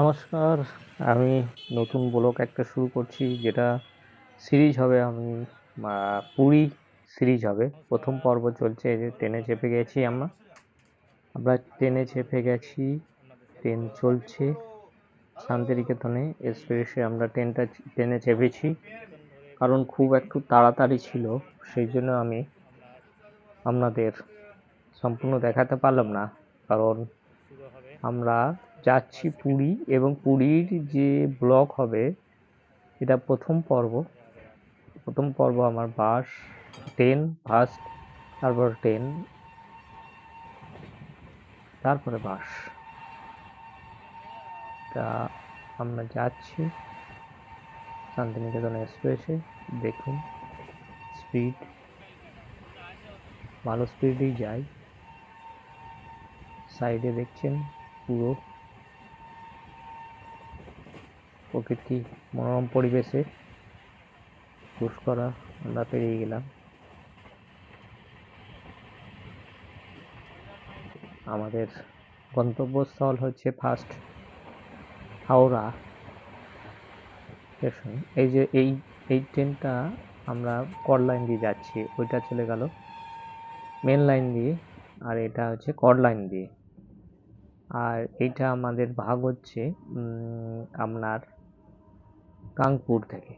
নমস্কার, আমি নতুন ব্লগ একটা শুরু করছি, যেটা সিরিজ হবে আমি পুরী সিরিজ হবে। প্রথম পর্ব চলছে যে ট্রেনে চেপে গেছি আমরা। আমরা ট্রেনে চেপে গেছি, ট্রেন চলছে শান্তিনিকেতনে এক্সপ্রেসে আমরা ট্রেনটা, ট্রেনে চেপেছি। কারণ খুব একটু তাড়াতাড়ি ছিল, সেই জন্য আমি আপনাদের সম্পূর্ণ দেখাতে পারলাম না। কারণ আমরা যাচ্ছি পুরী এবং পুরীর যে ব্লগ হবে, এটা প্রথম পর্ব। প্রথম পর্ব আমার বাস, ট্রেন ফার্স্ট তারপর ট্রেন, তারপরে বাস। তা আমরা যাচ্ছি শান্তিনিকেতন এক্সপ্রেসে, দেখুন স্পিড। ভালো স্পিডেই যায় সাইডে দেখছেন পুরো প্রকৃতি, মনোরম পরিবেশে পুষ্করা আমরা পেরিয়ে গেলাম। আমাদের গন্তব্যস্থল হচ্ছে ফার্স্ট হাওড়া স্টেশন এই যে এই এই ট্রেনটা আমরা কর লাইন দিয়ে যাচ্ছি, ওইটা চলে গেল মেন লাইন দিয়ে আর এটা হচ্ছে কর লাইন দিয়ে। আর এইটা আমাদের ভাগ হচ্ছে আপনার কানপুর থেকে।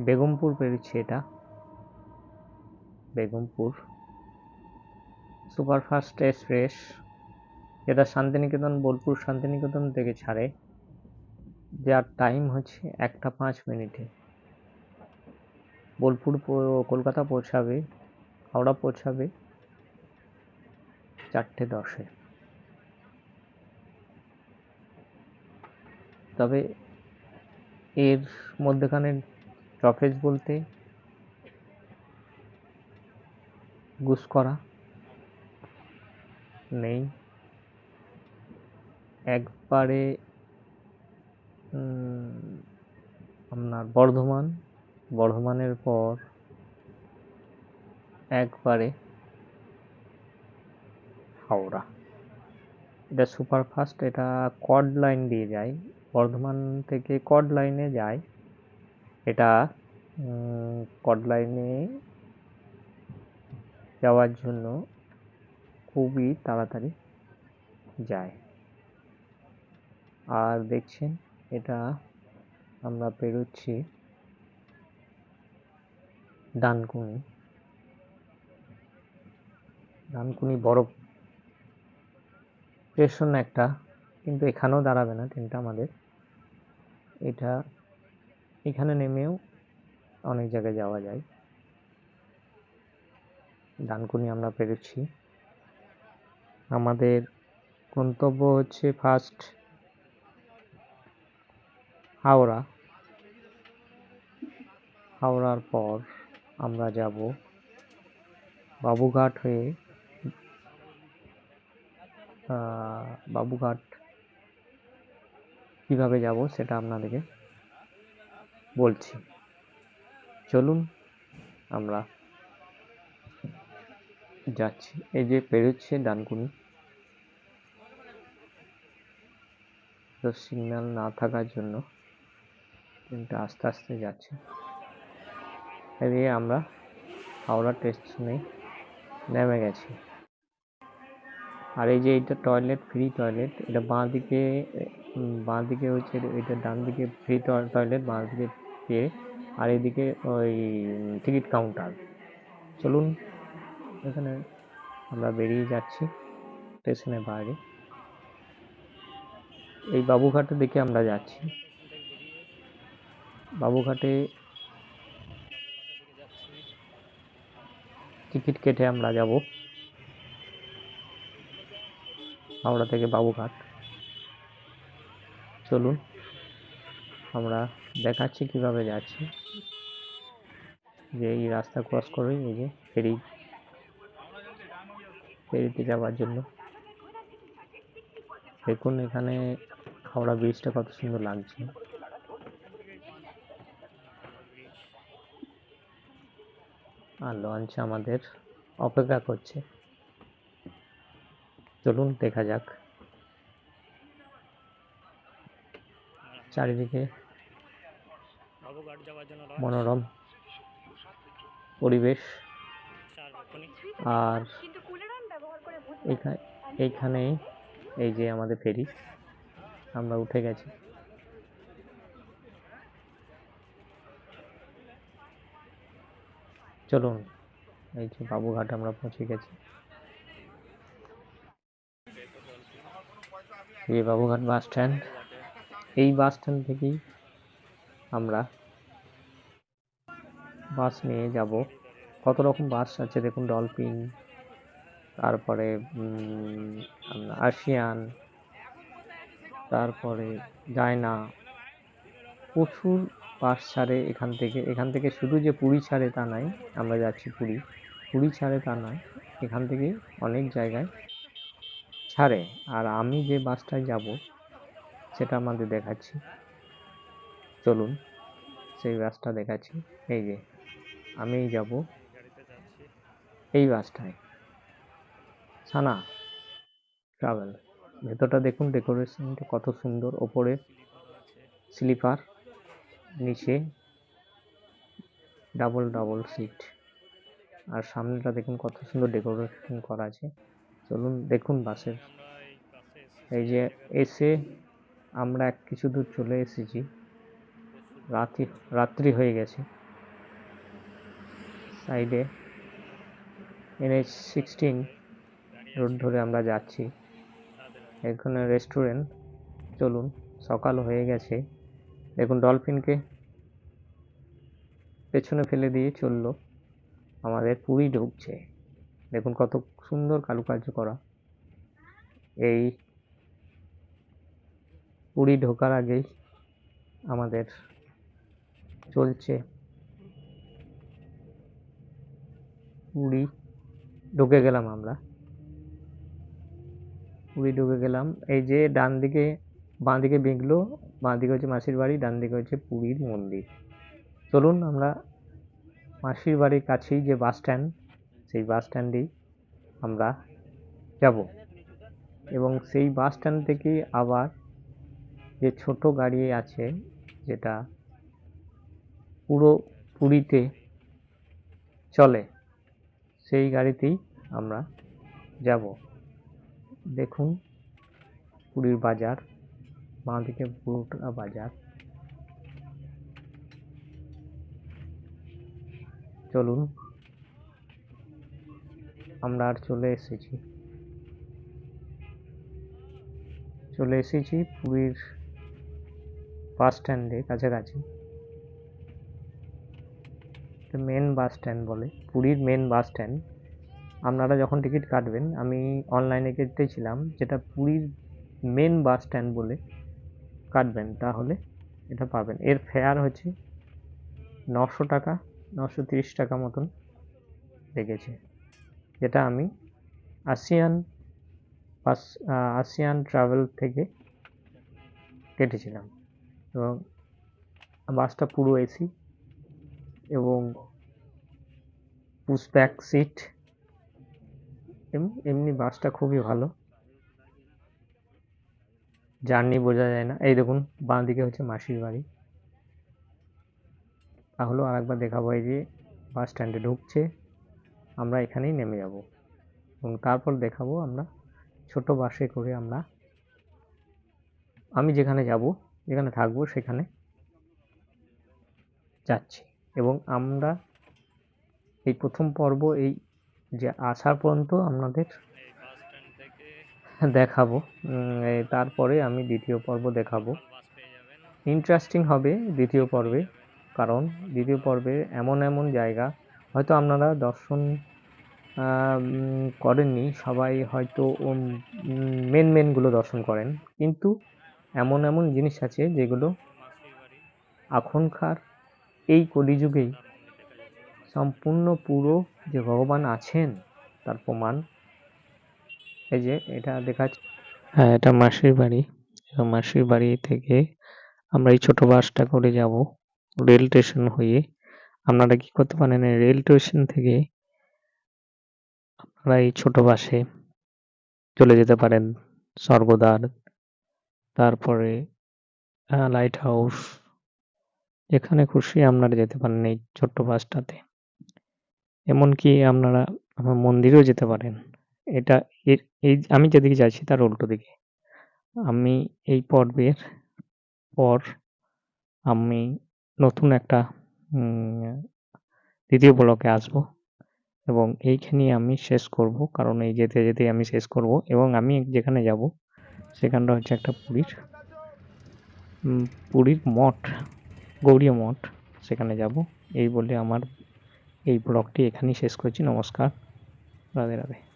বেগমপুর পেরিয়েছে এটা। বেগমপুর। Superfast express. যেটা শান্তিনিকেতন, বোলপুর শান্তিনিকেতন থেকে ছাড়ে। যার টাইম হচ্ছে একটা পাঁচ মিনিটে। বোলপুর কলকাতা পৌঁছাবে, হাওড়া পৌঁছাবে চারটে দশে। তবে এর মধ্যেখানে ট্রফেজ বলতে গুস করা নেই। একবারে আপনার বর্ধমান, বর্ধমানের পর একবারে হাওড়া। এটা সুপারফাস্ট এটা কড লাইন দিয়ে যায়। বর্ধমান থেকে কড লাইনে যায়। এটা কড লাইনে যাওয়ার জন্য খুবই তাড়াতাড়ি যায়। আর দেখছেন, এটা আমরা পেরোচ্ছি ডানকুনি। ডানকুনি বড় স্টেশন একটা কিন্তু এখানেও দাঁড়াবে না ট্রেনটা আমাদের। এটা এখানে নেমেও অনেক জায়গায় যাওয়া যায়। ডানকুনি আমরা পেরেছি। আমাদের গন্তব্য হচ্ছে ফার্স্ট হাওড়া। হাওড়ার পর আমরা যাব বাবুঘাট হয়ে বাবুঘাট কীভাবে যাব সেটা আপনাদেরকে বলছি। চলুন আমরা যাচ্ছি। এই যে পেরোচ্ছে ডানকুনি। তো সিগন্যাল না থাকার জন্য ট্রেনটা আস্তে আস্তে যাচ্ছে। এদিকে আমরা হাওড়া স্টেশনে নেমে গেছি। আর এই যে এইটা টয়লেট ফ্রি টয়লেট এটা বাঁ দিকে বাঁ দিকে হচ্ছে এটা ডান দিকে ফ্রি টয়লেট বাঁ দিকে পেয়ে আর এদিকে ওই টিকিট কাউন্টার চলুন, এখানে আমরা বেরিয়ে যাচ্ছি স্টেশনের বাইরে। এই বাবুঘাটের দিকে আমরা যাচ্ছি। বাবুঘাটে টিকিট কেটে আমরা যাব। হাওড়া থেকে বাবুঘাট। চলুন, আমরা দেখাচ্ছি কীভাবে যাচ্ছি। যে এই রাস্তা ক্রস করে, এই যে ফেরি, ফেরিতে যাওয়ার জন্য। দেখুন এখানে হাওড়া ব্রিজটা কত সুন্দর লাগছে। আর লঞ্চ আমাদের অপেক্ষা করছে। চলুন, দেখা যাক। চারিদিকে মনোরম পরিবেশ। আর এইখানে এই যে আমাদের ফেরি আমরা উঠে গেছি। চলুন এই যে বাবুঘাট আমরা পৌঁছে গেছি। এই বাবুঘাট বাস স্ট্যান্ড। এই বাস স্ট্যান্ড থেকেই আমরা বাস নিয়ে যাব। কত রকম বাস আছে দেখুন, ডলফিন, তারপরে আশিয়ান তারপরে ডায়না প্রচুর বাস ছাড়ে এখান থেকে। এখান থেকে শুধু যে পুরী ছাড়ে তা নয় আমরা যাচ্ছি পুরী। পুরী ছাড়ে তা নয়, এখান থেকে অনেক জায়গায় ছাড়ে। আর আমি যে বাসটায় যাব সেটা আমাদের দেখাচ্ছি। চলুন, সেই বাসটা দেখাচ্ছি। এই যে আমি যাব। এই বাসটায়। সানা ট্রাভেল ভেতরটা দেখুন, ডেকোরেশনটা কত সুন্দর। ওপরে স্লিপার, নিচে ডাবল ডাবল সিট আর সামনেটা দেখুন, কত সুন্দর ডেকোরেশন করা আছে। চলুন, দেখুন বাসের। এই যে, এসে আমরা এক কিছু দূর চলে এসেছি। রাত্রি রাত্রি হয়ে গেছে। সাইডে এনএইচ সিক্সটিন রোড ধরে আমরা যাচ্ছি। এখানে রেস্টুরেন্ট চলুন, সকাল হয়ে গেছে। দেখুন ডলফিনকে পেছনে ফেলে দিয়ে চলল। আমাদের পুরী ঢুকছে। দেখুন, কত সুন্দর কারুকার্য করা। এই পুরী ঢোকার আগেই আমাদের চলছে পুরী। ঢুকে গেলাম আমরা। পুরী ঢুকে গেলাম। এই যে ডান দিকে, বাঁ দিকে বিগলো বাঁ দিকে হচ্ছে মাসির বাড়ি, ডান দিকে হচ্ছে পুরীর মন্দির। চলুন আমরা মাসির বাড়ির কাছেই যে বাস স্ট্যান্ড, সেই বাস স্ট্যান্ডেই আমরা যাব। এবং সেই বাস স্ট্যান্ড থেকেই আবার যে ছোট গাড়ি আছে যেটা পুরো পুরীতে চলে, সেই গাড়িতেই আমরা যাব। দেখুন, পুরীর বাজার বাঁ দিকে পুরোটা বাজার। চলুন, আমরা আর চলে এসেছি। চলে এসেছি পুরীর বাস স্ট্যান্ডে কাছাকাছি। মেন বাস স্ট্যান্ড বলে, পুরীর মেন বাস স্ট্যান্ড আপনারা যখন টিকিট কাটবেন, আমি অনলাইনে কেটেছিলাম যেটা পুরীর মেন বাস স্ট্যান্ড বলে কাটবেন, তাহলে এটা পাবেন। এর ফেয়ার হচ্ছে নশো টাকা, নশো তিরিশ টাকা মতন লেগেছে, যেটা আমি আসিয়ান বাস আসিয়ান ট্রাভেল থেকে কেটেছিলাম। এবং বাসটা পুরো এসি এবং পুশ ব্যাক সিট এমনি বাসটা খুবই ভালো। জার্নি বোঝা যায় না। এই দেখুন, বাঁ দিকে হচ্ছে মাসির বাড়ি। তাহলেও আরেকবার দেখাবো এই যে বাস স্ট্যান্ডে ঢুকছে। আমরা এখানেই নেমে যাব। এবং তারপর দেখাবো আমরা ছোট বাসে করে আমরা, আমি যেখানে যাব যেখানে থাকব সেখানে যাচ্ছি। এবং আমরা এই প্রথম পর্ব, এই যে আসার পর্যন্ত আপনাদের দেখাবো। তারপরে আমি দ্বিতীয় পর্ব দেখাবো। ইন্টারেস্টিং হবে দ্বিতীয় পর্বে, কারণ দ্বিতীয় পর্বে এমন এমন জায়গা, হয়তো আপনারা দর্শন করেননি, সবাই হয়তো মেন মেনগুলো দর্শন করেন। কিন্তু এমন এমন জিনিস আছে যেগুলো এখনকার এই কলিযুগেই সম্পূর্ণ পুরো যে ভগবান আছেন, তার প্রমাণ। এই যে এটা দেখাচ্ছে হ্যাঁ এটা মাসির বাড়ি। মাসির বাড়ি থেকে আমরা এই ছোট বাসটা করে যাব রেল স্টেশন হয়ে। আপনারা কি করতে পারেন রেল স্টেশন থেকে আপনারা এই ছোট বাসে চলে যেতে পারেন স্বর্গদ্বার। তারপরে লাইট হাউস যেখানে খুশি আপনারা যেতে পারেন এই ছোট্ট বাসটাতে। এমনকি আপনারা মন্দিরেও যেতে পারেন। এটা এই আমি যেদিকে যাচ্ছি তার উল্টো দিকে। আমি এই পর্বের পর আমি নতুন একটা দ্বিতীয় ব্লকে আসব এবং এইখানে আমি শেষ করব। কারণ এই যেতে যেতে আমি শেষ করব এবং আমি যেখানে যাব সেখানটা হচ্ছে একটা পুরীর। পুরীর মঠ, গৌরীয় মঠ, সেখানে যাব। এই বলে আমার এই ব্লগটি এখানেই শেষ করছি। নমস্কার। রাধে রাধে।